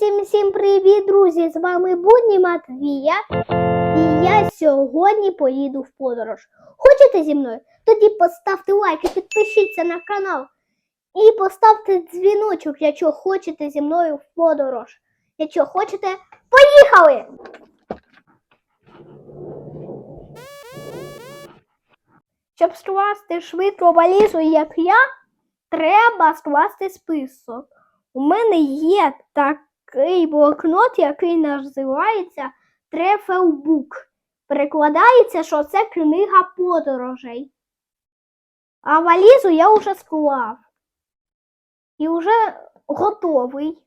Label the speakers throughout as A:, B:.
A: всім всім привіт, друзі! З вами Будні Матвія. І я сьогодні поїду в подорож. Хочете зі мною? Тоді поставте лайк і підпишіться на канал. І поставте дзвіночок, якщо хочете зі мною в подорож. Якщо хочете, поїхали! Щоб скласти швидко валізу, як я, треба скласти список. У мене є такий блокнот, який називається Travelbook. Перекладається, що це книга подорожей. А валізу я вже склав. І вже готовий.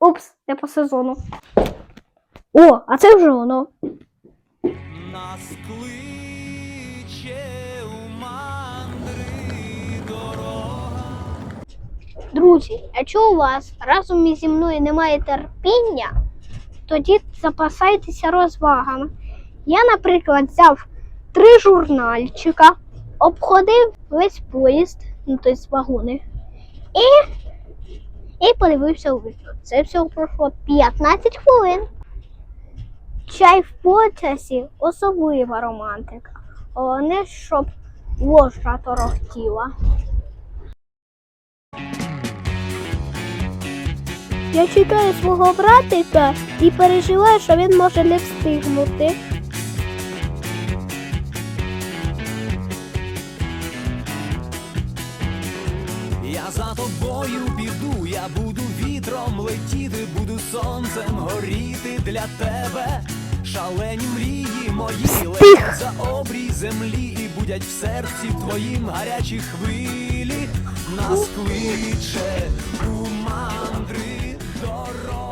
A: Упс, не по сезону. О, а це вже воно. Друзі, якщо у вас разом із зі мною немає терпіння, тоді запасайтеся розвагами. Я, наприклад, взяв три журнальчика, обходив весь поїзд, ну тобто вагони, і, і подивився у вікно. Це всього пройшло 15 хвилин. Чай в потязі особлива романтика. Головне, щоб ложа торохтіла. Я чекаю свого братика і переживаю, що він може не встигнути.
B: Я за тобою піду, я буду вітром летіти, буду сонцем горіти для тебе. Шалені мрії мої летять за обрій землі і будять в серці твоїм гарячі хвилі. Нас кличе у мандри.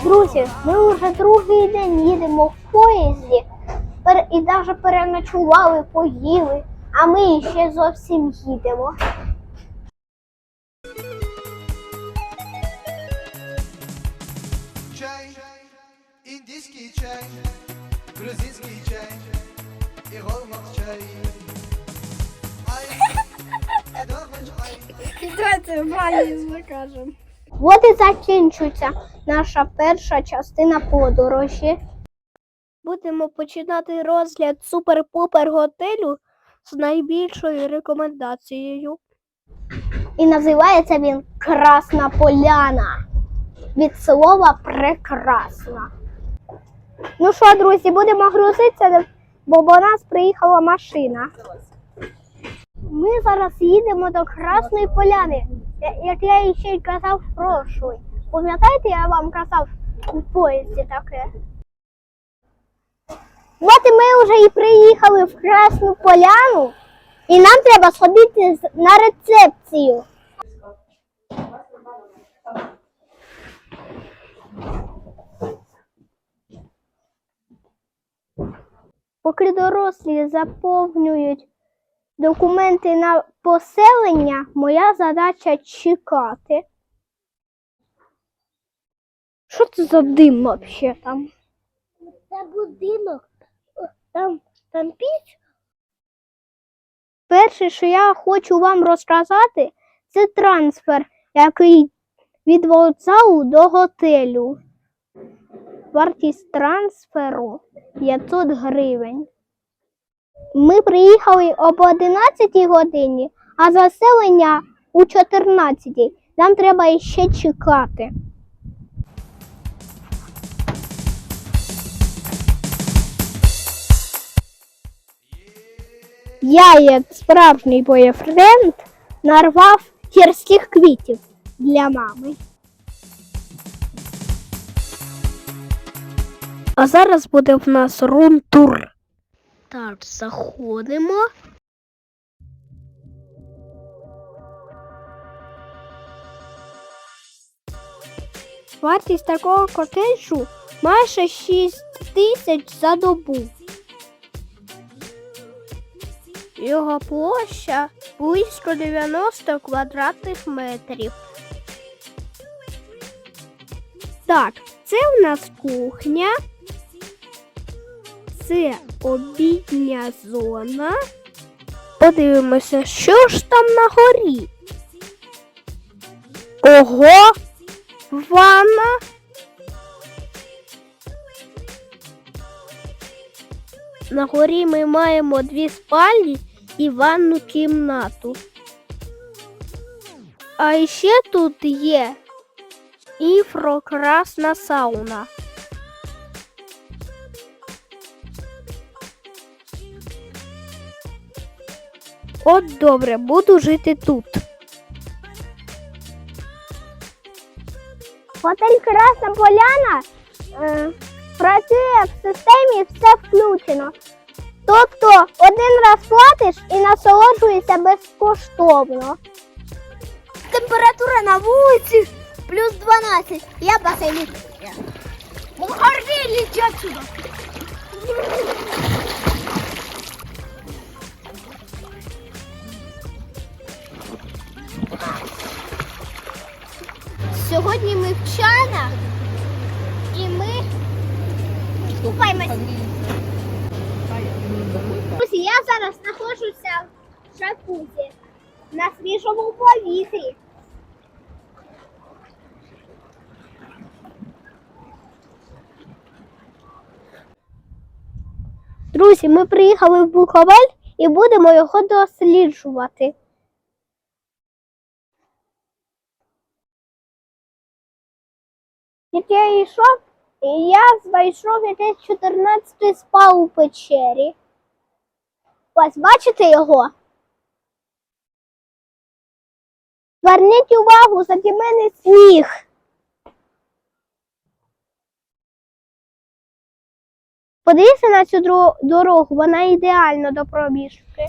A: Друзі, ми вже другий день їдемо в поїзді і навіть переночували, поїли, а ми ще зовсім їдемо.
C: чай, індійський чай, грузинський чай і голмак чай.
A: Давайте валіз закажемо. От і закінчується наша перша частина подорожі. Будемо починати розгляд супер-пупер готелю з найбільшою рекомендацією. І називається він Красна Поляна. Від слова прекрасна. Ну що, друзі, будемо грузитися, бо до нас приїхала машина. Ми зараз їдемо до Красної Поляни, як я ще й казав в прошлий. Пам'ятаєте, я вам казав у поїзді таке? От ми вже і приїхали в Красну Поляну, і нам треба сходити на рецепцію. Поки дорослі заповнюють документи на поселення, моя задача чекати. Що це за дим вообще там? Це будинок. Там, там піч. Перше, що я хочу вам розказати, це трансфер, який від вокзалу до готелю. Вартість трансферу 500 гривень. Ми приїхали об 11 годині, а заселення у 14. Нам треба ще чекати. Я, як справжній бойфренд, нарвав гірських квітів для мами. А зараз буде в нас рум-тур. Так, заходимо. Вартість такого котеджу майже 6 тисяч за добу. Його площа близько 90 квадратних метрів. Так, це в нас кухня. Це обідня зона. Подивимося, що ж там на горі. Ого! Ванна. На горі ми маємо дві спальні і ванну кімнату. А ще тут є інфракрасна сауна. От добре, буду жити тут. Готель Красна Поляна е, працює в системі все включено. Тобто один раз платиш і насолоджуєшся безкоштовно. Температура на вулиці плюс 12. Я басейн. Уходи, лети отсюда. Сьогодні ми в Чанах і ми купаємось. Друзі, я зараз знаходжуся в джакузі на свіжому повітрі. Друзі, ми приїхали в Буковель і будемо його досліджувати. Як я йшов, я знайшов якийсь 14 спав у печері. Ось бачите його? Зверніть увагу, заді мене сніг. Подивіться на цю дорогу, вона ідеальна до пробіжки.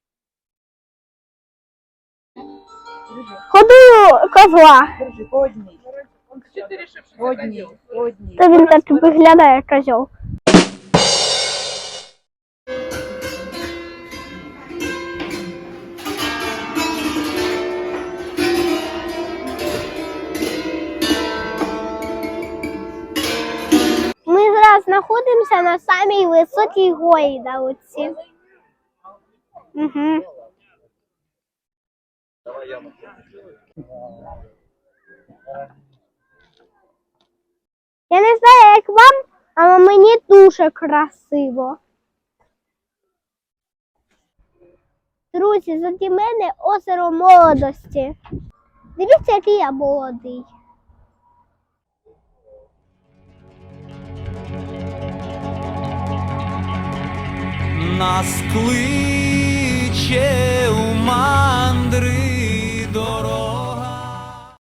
A: Ходую козла.
D: Держи, по одній. По одній, по одній.
A: Та він так виглядає козьол. Ми зараз знаходимося на самій високій гойдалці. Угу. Я не знаю, як вам, але мені дуже красиво. Друзі, заді мене озеро молодості. Дивіться, який я молодий.
B: Нас кличе у мандри Oh.